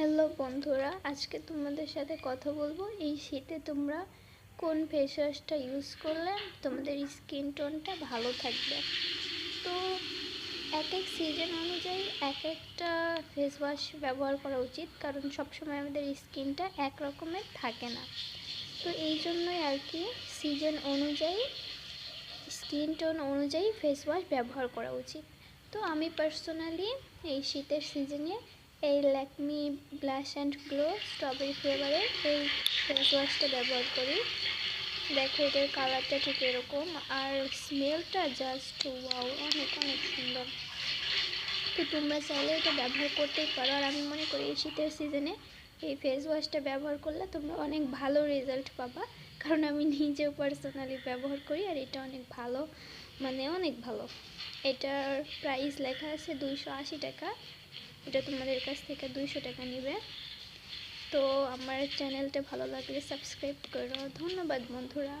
Hello বন্ধুরা, আজকে তোমাদের সাথে কথা বলব। এই শীতে তোমরা কোন ফেস ওয়াশটা ইউজ করলে তোমাদের স্কিন টোনটা ভালো থাকবে? তো এক এক সিজন অনুযায়ী এক একটা ফেস ওয়াশ ব্যবহার করা উচিত, কারণ সবসময় আমাদের স্কিনটা এক রকমের থাকে না। তো এই জন্যই আর কি সিজন অনুযায়ী স্কিন টোন অনুযায়ী ফেস ওয়াশ ব্যবহার করা উচিত। তো আমি পার্সোনালি এই শীতের সিজনে এই Lakme blush and glow strawberry ফ্লেভারের এই ফেস ওয়াশটা ব্যবহার করি। দেখো এটার কালারটা ঠিক এরকম। আর স্মেলটা জাস্ট ওয়াও অনেক অনেক সুন্দর। তো তোমরা চাইলে এটা ব্যবহার করতেই পারো। আর আমি মনে করি এই শীতের সিজনে এই ফেস ওয়াশটা ব্যবহার করলে তোমরা অনেক ভালো রেজাল্ট পাবা। কারণ আমি নিজেও পার্সোনালি ব্যবহার করি আর এটা অনেক ভালো মানে অনেক ভালো। এটার প্রাইস লেখা আছে দুইশো আশি টাকা। এটা তোমাদের কাছ থেকে দুইশো টাকা নেবে। তো আমার চ্যানেলটা ভালো লাগলে সাবস্ক্রাইব করো। ধন্যবাদ বন্ধুরা।